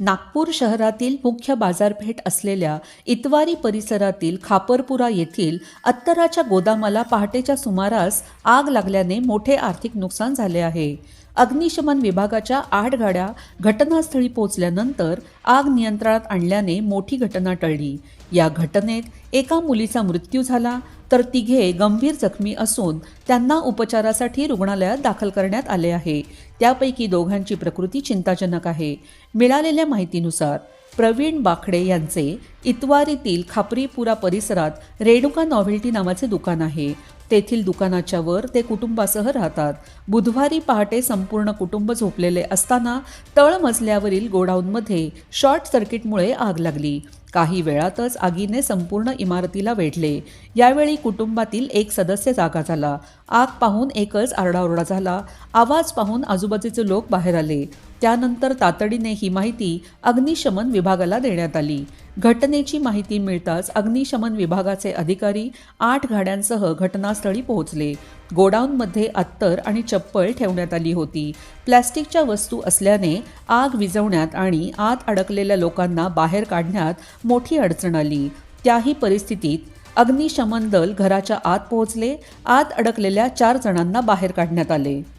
नागपूर शहरातील मुख्य बाजारपेठ असलेल्या इतवारी परिसरातील खापरपुरा येथील अत्तराच्या गोदामाला पहाटेच्या सुमारास आग लागल्याने मोठे आर्थिक नुकसान झाले आहे. अग्निशमन विभागाच्या आठ गाड्या घटनास्थळी पोहोचल्यानंतर आग नियंत्रणात आणल्याने मोठी घटना टळली. या घटनेत एका मुलीचा मृत्यू झाला तर तिघे गंभीर जखमी असून त्यांना उपचारासाठी रुग्णालयात दाखल करण्यात आले आहे. त्यापैकी दोघांची प्रकृती चिंताजनक आहे. मिळालेल्या माहितीनुसार प्रवीण बाखडे यांचे इतवारीतील खापरीपुरा परिसरात रेणुका नॉव्हेल्टी नावाचे दुकान आहे. तेथील दुकानाच्या वर ते कुटुंबासह राहतात. बुधवारी पहाटे संपूर्ण कुटुंब झोपलेले असताना तळमजल्यावरील गोडाऊनमध्ये शॉर्ट सर्किटमुळे आग लागली. काही वेळातच आगीने संपूर्ण इमारतीला वेढले. यावेळी कुटुंबातील एक सदस्य जागा झाला. आग पाहून एकच आरडाओरडा झाला. आवाज पाहून आजूबाजूचे लोक बाहेर आले. त्यानंतर तातडीने ही माहिती अग्निशमन विभागाला देण्यात आली. घटनेची माहिती मिळताच अग्निशमन विभागाचे अधिकारी आठ गाड्यांसह घटनास्थळी पोहोचले. गोडाऊनमध्ये अत्तर आणि चप्पल ठेवण्यात आली होती. प्लॅस्टिकच्या वस्तू असल्याने आग विझवण्यात आणि आत अडकलेल्या लोकांना बाहेर काढण्यात मोठी अडचण आली. त्याही परिस्थितीत अग्निशमन दल घराच्या आत पोहोचले. आत अडकलेल्या चार जणांना बाहेर काढण्यात आले.